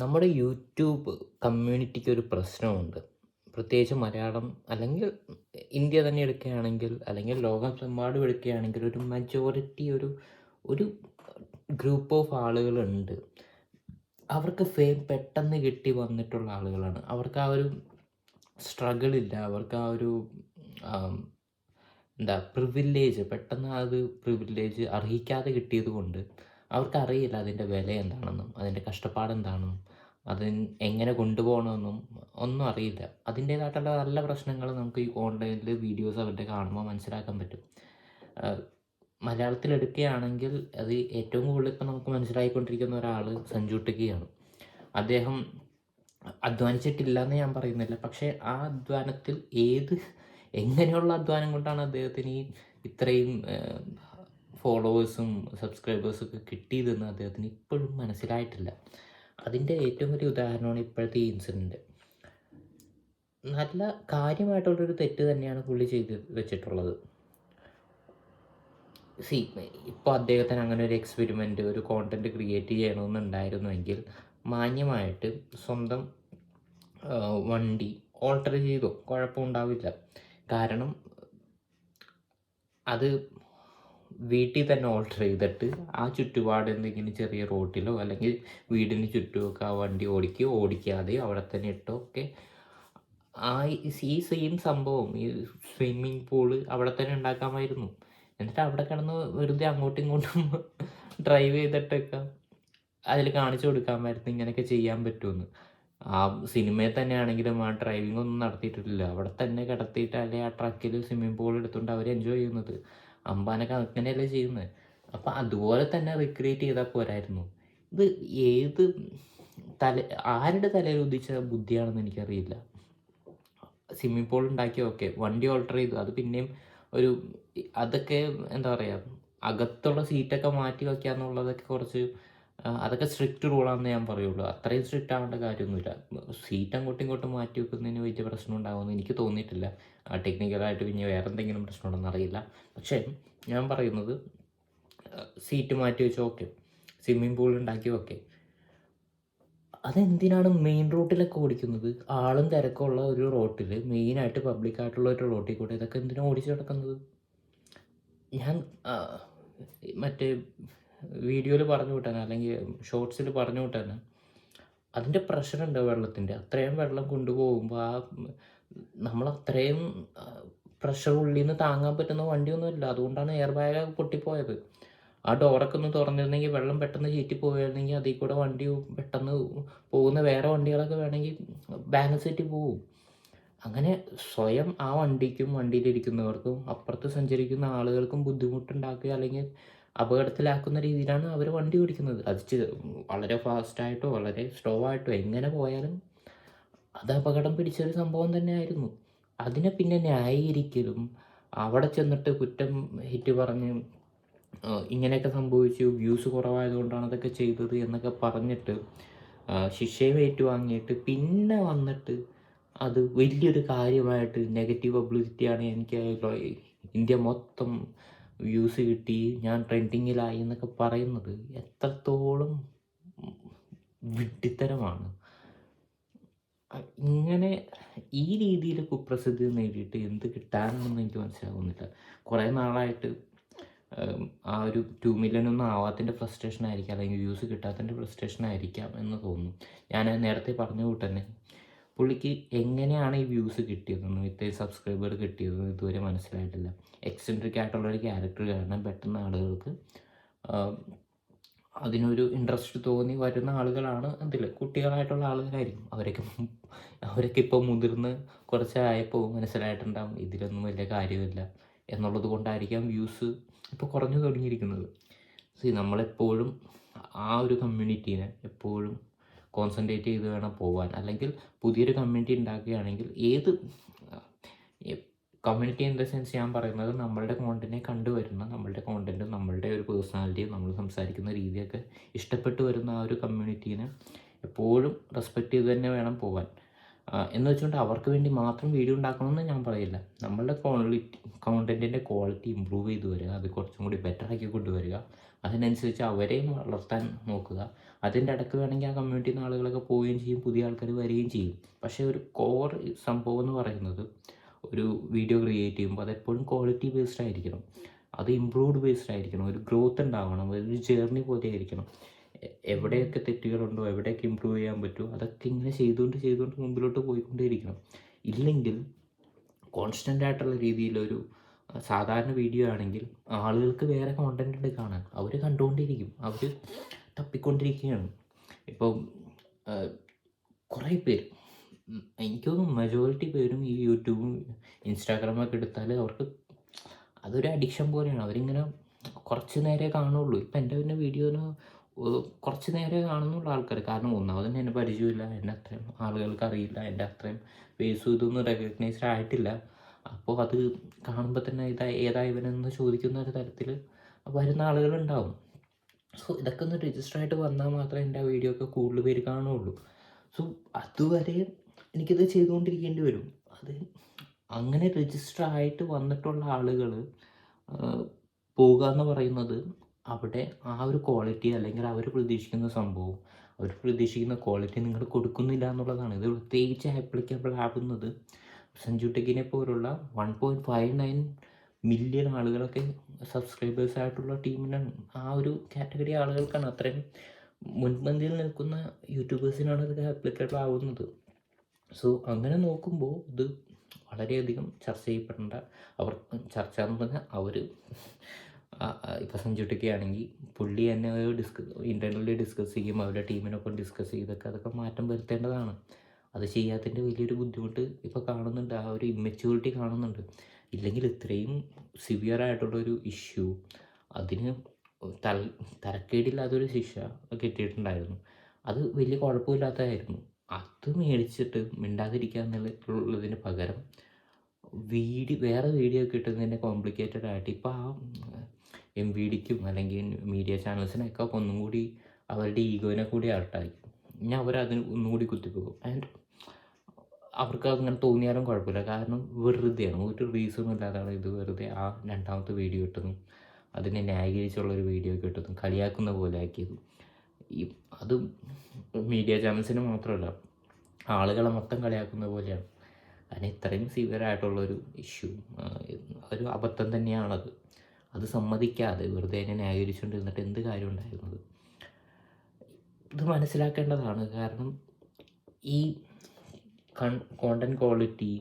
നമ്മുടെ യൂട്യൂബ് കമ്മ്യൂണിറ്റിക്ക് ഒരു പ്രശ്നമുണ്ട്. പ്രത്യേകിച്ച് മലയാളം അല്ലെങ്കിൽ ഇന്ത്യ തന്നെ എടുക്കുകയാണെങ്കിൽ അല്ലെങ്കിൽ ലോകം ലോകമെമ്പാടും എടുക്കുകയാണെങ്കിൽ ഒരു മജോറിറ്റി ഒരു ഒരു ഗ്രൂപ്പ് ഓഫ് ആളുകളുണ്ട്. അവർക്ക് ഫെയിം പെട്ടെന്ന് കിട്ടി വന്നിട്ടുള്ള ആളുകളാണ്. അവർക്ക് ആ ഒരു സ്ട്രഗിൾ ഇല്ല. അവർക്ക് ആ ഒരു എന്താ പ്രിവില്ലേജ് പെട്ടെന്ന് അത് പ്രിവില്ലേജ് അർഹിക്കാതെ കിട്ടിയത് കൊണ്ട് അവർക്കറിയില്ല അതിന്റെ വില എന്താണെന്നും അതിന്റെ കഷ്ടപ്പാട് എന്താണെന്നും അത് എങ്ങനെ കൊണ്ടുപോകണമെന്നും ഒന്നും അറിയില്ല. അതിന്റേതായിട്ടുള്ള നല്ല പ്രശ്നങ്ങൾ നമുക്ക് ഈ ഓൺലൈനിൽ വീഡിയോസ് അവരുടെ കാണുമ്പോൾ മനസ്സിലാക്കാൻ പറ്റും. മലയാളത്തിൽ എടുക്കുകയാണെങ്കിൽ അത് ഏറ്റവും കൂടുതൽ ഇപ്പം നമുക്ക് മനസ്സിലായിക്കൊണ്ടിരിക്കുന്ന ഒരാൾ സഞ്ജു ടിക്കിയാണ് അദ്ദേഹം അധ്വാനിച്ചിട്ടില്ല എന്ന് ഞാൻ പറയുന്നില്ല. പക്ഷേ ആ അധ്വാനത്തിൽ ഏത് എങ്ങനെയുള്ള അധ്വാനം കൊണ്ടാണ് അദ്ദേഹത്തിന് ഈ ഇത്രയും ഫോളോവേഴ്സും സബ്സ്ക്രൈബേഴ്സും ഒക്കെ കിട്ടിയതെന്ന് അദ്ദേഹത്തിന് ഇപ്പോഴും മനസ്സിലായിട്ടില്ല. അതിന്റെ ഏറ്റവും വലിയ ഉദാഹരണമാണ് ഇപ്പോഴത്തെ ഈ ഇൻസിഡന്റ് നല്ല കാര്യമായിട്ടുള്ളൊരു തെറ്റ് തന്നെയാണ് പുള്ളി ചെയ്ത് വെച്ചിട്ടുള്ളത്. സി ഇപ്പോൾ അദ്ദേഹത്തിന് അങ്ങനെ ഒരു എക്സ്പെരിമെന്റ് ഒരു കോണ്ടന്റ് ക്രിയേറ്റ് ചെയ്യണമെന്നുണ്ടായിരുന്നുവെങ്കിൽ മാന്യമായിട്ട് സ്വന്തം വണ്ടി ഓൾട്ടർ ചെയ്തോ? കുഴപ്പമുണ്ടാവില്ല. കാരണം അത് വീട്ടിൽ തന്നെ ഓൾഡർ ചെയ്തിട്ട് ആ ചുറ്റുപാട് എന്തെങ്കിലും ചെറിയ റോട്ടിലോ അല്ലെങ്കിൽ വീടിന് ചുറ്റുമൊക്കെ ആ വണ്ടി ഓടിക്കുകയോ ഓടിക്കാതെ അവിടെ തന്നെ ഇട്ടോ ഒക്കെ ആ ഈ സെയിം സംഭവം ഈ സ്വിമ്മിങ് പൂൾ അവിടെ തന്നെ ഉണ്ടാക്കാമായിരുന്നു. എന്നിട്ട് അവിടെ കിടന്ന് വെറുതെ അങ്ങോട്ടും ഇങ്ങോട്ടും ഡ്രൈവ് ചെയ്തിട്ടൊക്കെ അതിൽ കാണിച്ചു കൊടുക്കാമായിരുന്നു ഇങ്ങനെയൊക്കെ ചെയ്യാൻ പറ്റുമെന്ന്. ആ സിനിമയിൽ തന്നെ ആണെങ്കിലും ആ ഡ്രൈവിംഗ് ഒന്നും നടത്തിയിട്ടില്ല. അവിടെ തന്നെ കിടത്തിയിട്ട് അല്ലെങ്കിൽ ആ ട്രക്കിൽ സ്വിമ്മിംഗ് പൂൾ എടുത്തുകൊണ്ട് അവർ എൻജോയ് ചെയ്യുന്നത്. അമ്പാനൊക്കെ അങ്ങനെയല്ലേ ചെയ്യുന്നത്. അപ്പം അതുപോലെ തന്നെ റിക്രിയേറ്റ് ചെയ്താൽ പോരായിരുന്നു. ഇത് ഏത് തല ആരുടെ തലയിൽ ഉദിച്ച ബുദ്ധിയാണെന്ന് എനിക്കറിയില്ല. സ്വിമ്മിംഗ് പൂൾ ഉണ്ടാക്കി ഓക്കെ വണ്ടി ഓൾട്ടർ ചെയ്തു. അത് പിന്നെയും ഒരു അതൊക്കെ എന്താ പറയുക അകത്തുള്ള സീറ്റൊക്കെ മാറ്റി വയ്ക്കുക എന്നുള്ളതൊക്കെ കുറച്ച് അതൊക്കെ സ്ട്രിക്റ്റ് റൂളാണെന്ന് ഞാൻ പറയുള്ളൂ. അത്രയും സ്ട്രിക്റ്റ് ആവേണ്ട കാര്യമൊന്നുമില്ല. സീറ്റ് അങ്ങോട്ടും ഇങ്ങോട്ടും മാറ്റി വെക്കുന്നതിന് വലിയ പ്രശ്നം ഉണ്ടാകുമെന്ന് എനിക്ക് തോന്നിയിട്ടില്ല. ടെക്നിക്കലായിട്ട് പിന്നെ വേറെ എന്തെങ്കിലും പ്രശ്നമുണ്ടെന്ന് അറിയില്ല. പക്ഷേ ഞാൻ പറയുന്നത് സീറ്റ് മാറ്റി വെച്ചോ ഓക്കെ സ്വിമ്മിംഗ് പൂൾ ഉണ്ടാക്കി ഓക്കെ അതെന്തിനാണ് മെയിൻ റോട്ടിലൊക്കെ ഓടിക്കുന്നത്? ആളും തിരക്കുള്ള ഒരു റോട്ടിൽ മെയിനായിട്ട് പബ്ലിക്കായിട്ടുള്ള ഒരു റോട്ടിൽ കൂടെ ഇതൊക്കെ എന്തിനാണ് ഓടിച്ചു കിടക്കുന്നത് ഞാൻ മറ്റേ വീഡിയോയിൽ പറഞ്ഞു വിട്ടാൽ അല്ലെങ്കിൽ ഷോർട്സിൽ പറഞ്ഞു വിട്ടാൽ അതിന്റെ പ്രഷറുണ്ട് വെള്ളത്തിന്റെ. അത്രയും വെള്ളം കൊണ്ടുപോകുമ്പോൾ ആ നമ്മൾ അത്രയും പ്രഷർ ഉള്ളിൽ നിന്ന് താങ്ങാൻ പറ്റുന്ന വണ്ടിയൊന്നുമില്ല. അതുകൊണ്ടാണ് എയർ ബാഗ് പൊട്ടിപ്പോയത്. ആ ഡോറൊക്കെ ഒന്ന് തുറന്നിരുന്നെങ്കിൽ വെള്ളം പെട്ടെന്ന് ചീറ്റി പോയിരുന്നെങ്കിൽ അതിൽ കൂടെ വണ്ടി പെട്ടെന്ന് പോകുന്ന വേറെ വണ്ടികളൊക്കെ വേണമെങ്കിൽ ബാലൻസ് തെറ്റി പോകും. അങ്ങനെ സ്വയം ആ വണ്ടിക്കും വണ്ടിയിലിരിക്കുന്നവർക്കും അപ്പുറത്ത് സഞ്ചരിക്കുന്ന ആളുകൾക്കും ബുദ്ധിമുട്ടുണ്ടാക്കുക അല്ലെങ്കിൽ അപകടത്തിലാക്കുന്ന രീതിയിലാണ് അവർ വണ്ടി ഓടിക്കുന്നത്. അത് വളരെ ഫാസ്റ്റായിട്ടോ വളരെ സ്ലോ ആയിട്ടോ എങ്ങനെ പോയാലും അത് അപകടം പിടിച്ചൊരു സംഭവം തന്നെയായിരുന്നു. അതിനെ പിന്നെ ന്യായീകരിക്കലും അവിടെ ചെന്നിട്ട് കുറ്റം ഹിറ്റ് പറഞ്ഞ് ഇങ്ങനെയൊക്കെ സംഭവിച്ചു വ്യൂസ് കുറവായതുകൊണ്ടാണ് അതൊക്കെ ചെയ്തത് എന്നൊക്കെ പറഞ്ഞിട്ട് ശിക്ഷയും ഏറ്റുവാങ്ങിയിട്ട് പിന്നെ വന്നിട്ട് അത് വലിയൊരു കാര്യമായിട്ട് നെഗറ്റീവ് പബ്ലിസിറ്റിയാണ് എനിക്ക് ഇന്ത്യ മൊത്തം വ്യൂസ് കിട്ടി. ഞാൻ ട്രെൻഡിങ്ങിലായി എന്നൊക്കെ പറയുന്നത് എത്രത്തോളം വിഡ്ഢിത്തരമാണ്. ഇങ്ങനെ ഈ രീതിയിൽ കുപ്രസിദ്ധി നേടിയിട്ട് എന്ത് കിട്ടാനാണെന്ന് എനിക്ക് മനസ്സിലാകുന്നില്ല കുറേ നാളായിട്ട് ആ ഒരു ടു മില്യൺ ഒന്നും ആവാത്തതിന്റെ ഫ്രസ്ട്രേഷൻ ആയിരിക്കാം. അല്ലെങ്കിൽ വ്യൂസ് കിട്ടാത്തതിന്റെ ഫ്രസ്ട്രേഷൻ ആയിരിക്കാം എന്ന് തോന്നുന്നു ഞാൻ നേരത്തെ പറഞ്ഞ കൂട്ട് തന്നെ പുള്ളിക്ക് എങ്ങനെയാണ് ഈ വ്യൂസ് കിട്ടിയതെന്നും ഇത്രയും സബ്സ്ക്രൈബർ കിട്ടിയതെന്നും ഇതുവരെ മനസ്സിലായിട്ടില്ല. എക്സെൻട്രിക് ആയിട്ടുള്ള ഒരു ക്യാരക്ടർ കാരണം പെട്ടെന്ന് ആളുകൾക്ക്. അതിനൊരു ഇൻട്രസ്റ്റ് തോന്നി വരുന്ന ആളുകളാണ് എന്തില്ല കുട്ടികളായിട്ടുള്ള ആളുകളായിരിക്കും. അവരൊക്കെ അവരൊക്കെ ഇപ്പോൾ മുതിർന്ന് കുറച്ചായപ്പോൾ മനസ്സിലായിട്ടുണ്ടാകും ഇതിലൊന്നും വലിയ കാര്യമില്ല എന്നുള്ളത് കൊണ്ടായിരിക്കാം വ്യൂസ് ഇപ്പോൾ കുറഞ്ഞു തുടങ്ങിയിരിക്കുന്നത്. സി നമ്മളെപ്പോഴും ആ ഒരു കമ്മ്യൂണിറ്റീനെ എപ്പോഴും കോൺസെൻട്രേറ്റ് ചെയ്ത് വേണം പോകാൻ അല്ലെങ്കിൽ പുതിയൊരു കമ്മ്യൂണിറ്റി ഉണ്ടാക്കുകയാണെങ്കിൽ ഏത് കമ്മ്യൂണിറ്റി ഇൻ ദ സെൻസ് ഞാൻ പറയുന്നത് നമ്മളുടെ കോണ്ടന്റിനെ കണ്ടുവരുന്ന നമ്മളുടെ കോണ്ടന്റും നമ്മളുടെ ഒരു പേഴ്സണാലിറ്റിയും നമ്മൾ സംസാരിക്കുന്ന രീതിയൊക്കെ ഇഷ്ടപ്പെട്ടു വരുന്ന ആ ഒരു കമ്മ്യൂണിറ്റീനെ എപ്പോഴും റെസ്പെക്റ്റ് ചെയ്ത് തന്നെ വേണം പോകാൻ എന്ന് വെച്ചുകൊണ്ട് അവർക്ക് വേണ്ടി മാത്രം വീഡിയോ ഉണ്ടാക്കണമെന്ന് ഞാൻ പറയില്ല. നമ്മളുടെ ക്വാളിറ്റി കോണ്ടന്റിന്റെ ക്വാളിറ്റി ഇമ്പ്രൂവ് ചെയ്ത് വരിക അത് കുറച്ചും കൂടി ബെറ്റർ ആക്കി കൊണ്ടുവരിക അതിനനുസരിച്ച് അവരെയും വളർത്താൻ നോക്കുക. അതിന്റെ ഇടയ്ക്ക് വേണമെങ്കിൽ ആ കമ്മ്യൂണിറ്റിയിൽ നിന്ന് ആളുകളൊക്കെ പോവുകയും ചെയ്യും പുതിയ ആൾക്കാർ വരികയും ചെയ്യും. പക്ഷേ ഒരു കോർ സംഭവം എന്ന് പറയുന്നത് ഒരു വീഡിയോ ക്രിയേറ്റ് ചെയ്യുമ്പോൾ അതെപ്പോഴും ക്വാളിറ്റി ബേസ്ഡ് ആയിരിക്കണം. അത് ഇമ്പ്രൂവ്ഡ് ബേസ്ഡ് ആയിരിക്കണം. ഒരു ഗ്രോത്ത് ഉണ്ടാവണം. ഒരു ജേർണി പോലെ ആയിരിക്കണം. എവിടെയൊക്കെ തെറ്റുകളുണ്ടോ എവിടെയൊക്കെ ഇമ്പ്രൂവ് ചെയ്യാൻ പറ്റുമോ അതൊക്കെ ഇങ്ങനെ ചെയ്തുകൊണ്ട് ചെയ്തുകൊണ്ട് മുമ്പിലോട്ട് പോയിക്കൊണ്ടേയിരിക്കണം. ഇല്ലെങ്കിൽ കോൺസ്റ്റന്റ് ആയിട്ടുള്ള രീതിയിലൊരു സാധാരണ വീഡിയോ ആണെങ്കിൽ ആളുകൾക്ക് വേറെ കോണ്ടന്റ് ഉണ്ട് കാണാൻ. അവർ കണ്ടുകൊണ്ടിരിക്കും അവർ തപ്പിക്കൊണ്ടിരിക്കുകയാണ് ഇപ്പോൾ കുറേ പേര് എനിക്ക് തോന്നുന്നു മെജോറിറ്റി പേരും ഈ യൂട്യൂബും ഇൻസ്റ്റാഗ്രാമൊക്കെ എടുത്താൽ അവർക്ക് അതൊരു അഡിക്ഷൻ പോലെയാണ്. അവരിങ്ങനെ കുറച്ച് നേരേ കാണുള്ളൂ. ഇപ്പം എന്റെ പിന്നെ വീഡിയോന് കുറച്ച് നേരെ കാണുന്നുള്ള ആൾക്കാർ കാരണം ഒന്നാമത് തന്നെ എന്നെ പരിചയമില്ല. എന്നെ അത്രയും ആളുകൾക്ക് അറിയില്ല. എന്റെ അത്രയും ഫേസും ഇതൊന്നും റെക്കഗ്നൈസ്ഡ് ആയിട്ടില്ല. അപ്പോൾ അത് കാണുമ്പോൾ തന്നെ ഇതാ ഏതാ ഇവനെന്ന് ചോദിക്കുന്ന ഒരു തരത്തിൽ വരുന്ന ആളുകളുണ്ടാവും. സോ ഇതൊക്കെ ഒന്ന് രജിസ്റ്റർ ആയിട്ട് വന്നാൽ മാത്രമേ എന്റെ വീഡിയോ ഒക്കെ കൂടുതൽ പേര് കാണുള്ളൂ സോ അതുവരെ എനിക്കിത് ചെയ്തുകൊണ്ടിരിക്കേണ്ടി വരും. അത് അങ്ങനെ രജിസ്റ്റർ ആയിട്ട് വന്നിട്ടുള്ള ആളുകൾ പോകുക എന്ന് പറയുന്നത് അവിടെ ആ ഒരു ക്വാളിറ്റി അല്ലെങ്കിൽ അവർ പ്രതീക്ഷിക്കുന്ന സംഭവം അവർ പ്രതീക്ഷിക്കുന്ന ക്വാളിറ്റി നിങ്ങൾ കൊടുക്കുന്നില്ല എന്നുള്ളതാണ്. ഇത് പ്രത്യേകിച്ച് ആപ്ലിക്കബിൾ ആകുന്നത് സഞ്ജു ടെക്കിനെ പോലുള്ള one point five nine million ആളുകളൊക്കെ സബ്സ്ക്രൈബേഴ്സ് ആയിട്ടുള്ള ടീമിനാണ് ആ ഒരു കാറ്റഗറി ആളുകൾക്കാണ് അത്രയും മുൻപന്തിയിൽ നിൽക്കുന്ന യൂട്യൂബേഴ്സിനാണ് ഇത് ആപ്ലിക്കബിൾ ആവുന്നത്. സോ അങ്ങനെ നോക്കുമ്പോൾ ഇത് വളരെയധികം ചർച്ച ചെയ്യപ്പെടേണ്ട അവർ ചർച്ച എന്ന് പറഞ്ഞാൽ അവർ ഇപ്പോൾ സഞ്ജു ആണെങ്കിൽ പുള്ളി തന്നെ ഡിസ്ക ഇന്റർണലി ഡിസ്കസ് ചെയ്യും അവരുടെ ടീമിനൊപ്പം ഡിസ്കസ് ചെയ്തൊക്കെ അതൊക്കെ മാറ്റം വരുത്തേണ്ടതാണ്. അത് ചെയ്യാത്തതിന്റെ വലിയൊരു ബുദ്ധിമുട്ട് ഇപ്പോൾ കാണുന്നുണ്ട്. ആ ഒരു ഇമ്മച്യൂരിറ്റി കാണുന്നുണ്ട്. ഇല്ലെങ്കിൽ ഇത്രയും സിവിയർ ആയിട്ടുള്ളൊരു ഇഷ്യൂ അതിന് തൽ തരക്കേടില്ലാത്തൊരു ശിക്ഷ കിട്ടിയിട്ടുണ്ടായിരുന്നു. അത് വലിയ കുഴപ്പമില്ലാത്തതായിരുന്നു. അത് മേടിച്ചിട്ട് മിണ്ടാതിരിക്കുക എന്നുള്ളതിന് പകരം വീഡിയോ വേറെ വീഡിയോ കിട്ടുന്നതിന്റെ കോംപ്ലിക്കേറ്റഡ് ആയിട്ട്. ഇപ്പോൾ ആ എം വി ഡിക്കും അല്ലെങ്കിൽ മീഡിയ ചാനൽസിനൊക്കെ ഒന്നും കൂടി അവരുടെ ഈഗോനെ കൂടി ഹർട്ടായി ഇനി അവരതിന് ഒന്നും കൂടി കുത്തിപ്പോകും. ആൻഡ് അവർക്ക് അങ്ങനെ തോന്നിയാലും കുഴപ്പമില്ല. കാരണം വെറുതെയാണ് ഒരു റീസണും ഇല്ലാതാണ് ഇത് വെറുതെ ആ രണ്ടാമത്തെ വീഡിയോ ഇട്ടതും അതിനെ ന്യായീകരിച്ചുള്ള ഒരു വീഡിയോ ഇട്ടതും കളിയാക്കുന്ന പോലെ ആക്കിയതും. ഈ അത് മീഡിയ ചാനൽസിന് മാത്രമല്ല ആളുകളെ മൊത്തം കളിയാക്കുന്ന പോലെയാണ്. അതിന് ഇത്രയും സിവിയർ ആയിട്ടുള്ളൊരു ഇഷ്യൂ ഒരു അബദ്ധം തന്നെയാണത്. അത് സമ്മതിക്കാതെ വെറുതെ എന്നെ ന്യായീകരിച്ചുകൊണ്ടിരുന്നിട്ട് എന്ത് കാര്യം ഉണ്ടായിരുന്നത്? ഇത് മനസ്സിലാക്കേണ്ടതാണ്. കാരണം ഈ കൺ കോണ്ടന്റ് ക്വാളിറ്റി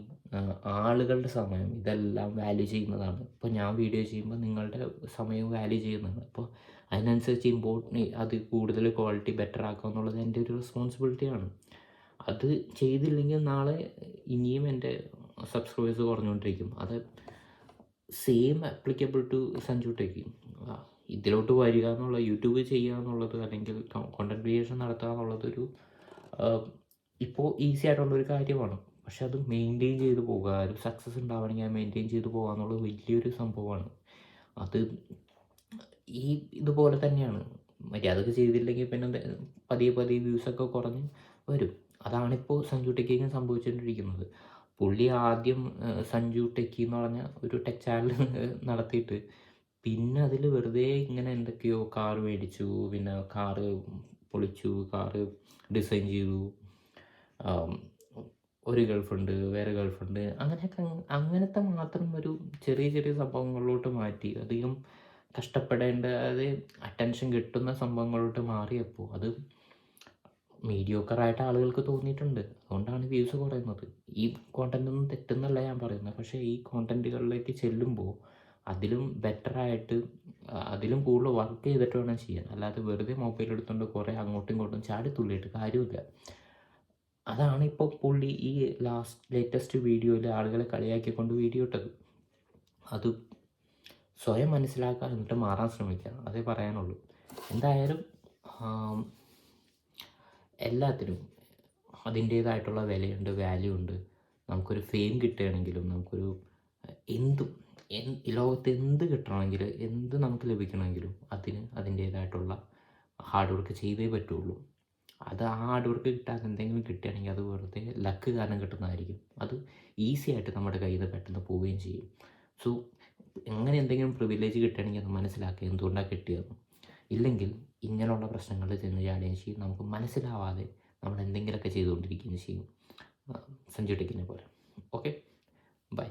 ആളുകളുടെ സമയം ഇതെല്ലാം വാല്യൂ ചെയ്യുന്നതാണ്. ഇപ്പോൾ ഞാൻ വീഡിയോ ചെയ്യുമ്പോൾ നിങ്ങളുടെ സമയവും വാല്യൂ ചെയ്യുന്നതാണ്. അപ്പോൾ അതിനനുസരിച്ച് ഇമ്പോർട്ടന്റ് അത് കൂടുതൽ ക്വാളിറ്റി ബെറ്റർ ആക്കുക എന്നുള്ളത് എന്റെ ഒരു റെസ്പോൺസിബിലിറ്റിയാണ് അത് ചെയ്തില്ലെങ്കിൽ നാളെ ഇനിയും എന്റെ സബ്സ്ക്രൈബേഴ്സ് കുറഞ്ഞുകൊണ്ടിരിക്കും. അത് same applicable to Sanju techy. ഇതിലോട്ട് വരിക എന്നുള്ള യൂട്യൂബ് ചെയ്യുക എന്നുള്ളത് അല്ലെങ്കിൽ കോണ്ടന്റ് ക്രിയേഷൻ നടത്തുക എന്നുള്ളതൊരു ഇപ്പോൾ ഈസി ആയിട്ടുള്ളൊരു കാര്യമാണ്. പക്ഷെ അത് മെയിന്റെയിൻ ചെയ്ത് പോകുക ഒരു സക്സസ് ഉണ്ടാവണമെങ്കിൽ അത് മെയിന്റെയിൻ ചെയ്ത് പോകുക എന്നുള്ളത് വലിയൊരു സംഭവമാണ്. അത് ഈ ഇതുപോലെ തന്നെയാണ്. മര്യാദയ്ക്ക് ചെയ്തില്ലെങ്കിൽ പിന്നെ പതിയെ പതിയെ വ്യൂസൊക്കെ കുറഞ്ഞ് വരും. അതാണിപ്പോൾ സഞ്ജു ടെക്കിന് സംഭവിച്ചുകൊണ്ടിരിക്കുന്നത്. പുള്ളി ആദ്യം സഞ്ജു ടെക്കി എന്ന് പറഞ്ഞ ഒരു ടെക് ചാനൽ നടത്തിയിട്ട്. പിന്നെ അതിൽ വെറുതെ ഇങ്ങനെ എന്തൊക്കെയോ കാർ മേടിച്ചു പിന്നെ കാറ് പൊളിച്ചു കാറ് ഡിസൈൻ ചെയ്തു. ഒരു ഗേൾഫ്രണ്ട് വേറെ ഗേൾഫ്രണ്ട് അങ്ങനെയൊക്കെ അങ്ങനത്തെ മാത്രം ഒരു ചെറിയ ചെറിയ സംഭവങ്ങളിലോട്ട് മാറ്റി. അധികം കഷ്ടപ്പെടേണ്ട അതായത് അറ്റൻഷൻ കിട്ടുന്ന സംഭവങ്ങളിലോട്ട് മാറിയപ്പോൾ അത് മീഡിയോക്കറായിട്ട് ആളുകൾക്ക് തോന്നിയിട്ടുണ്ട്. അതുകൊണ്ടാണ് വ്യൂസ് കുറയുന്നത്. ഈ കോണ്ടന്റ് ഒന്നും തെറ്റെന്നല്ല ഞാൻ പറയുന്നത്. പക്ഷേ ഈ കോണ്ടന്റുകളിലേക്ക് ചെല്ലുമ്പോൾ അതിലും ബെറ്ററായിട്ട് അതിലും കൂടുതൽ വർക്ക് ചെയ്തിട്ട് വേണം ചെയ്യാൻ. അല്ലാതെ വെറുതെ മൊബൈൽ എടുത്തുകൊണ്ട് കുറേ അങ്ങോട്ടും ഇങ്ങോട്ടും ചാടി തുള്ളിയിട്ട് കാര്യമില്ല. അതാണ് ഇപ്പോൾ പുള്ളി ഈ ലാസ്റ്റ് ലേറ്റസ്റ്റ് വീഡിയോയിൽ ആളുകളെ കളിയാക്കിക്കൊണ്ട് വീഡിയോ ഇട്ടത്. അത് സ്വയം മനസ്സിലാക്കുക എന്നിട്ട് മാറാൻ ശ്രമിക്കുക. അതേ പറയാനുള്ളൂ. എന്തായാലും എല്ലാത്തിനും അതിന്റേതായിട്ടുള്ള വിലയുണ്ട് വാല്യൂ ഉണ്ട്. നമുക്കൊരു ഫെയിം കിട്ടുകയാണെങ്കിലും നമുക്കൊരു എന്തും ലോകത്ത് എന്ത് കിട്ടണമെങ്കിൽ എന്ത് നമുക്ക് ലഭിക്കണമെങ്കിലും അതിന് അതിന്റേതായിട്ടുള്ള ഹാർഡ് വർക്ക് ചെയ്തേ പറ്റുള്ളൂ. അത് ആ ഹാർഡ് വർക്ക് കിട്ടാതെ എന്തെങ്കിലും കിട്ടുകയാണെങ്കിൽ അത് വെറുതെ ലക്ക് കാരണം കിട്ടുന്നതായിരിക്കും. അത് ഈസി ആയിട്ട് നമ്മുടെ കയ്യിൽ നിന്ന് പെട്ടെന്ന് പോവുകയും ചെയ്യും. സോ എങ്ങനെ എന്തെങ്കിലും പ്രിവിലേജ് കിട്ടുകയാണെങ്കിൽ അത് മനസ്സിലാക്കുക എന്തുകൊണ്ടാണ് കിട്ടിയതെന്ന്. ഇല്ലെങ്കിൽ ഇങ്ങനെയുള്ള പ്രശ്നങ്ങളിൽ ചെന്ന് ചാടുകയും ചെയ്യും. നമുക്ക് മനസ്സിലാവാതെ നമ്മൾ എന്തെങ്കിലുമൊക്കെ ചെയ്തുകൊണ്ടിരിക്കുകയും ചെയ്യും. സഞ്ചരിക്കുന്ന പോലെ. ഓക്കെ? ബൈ.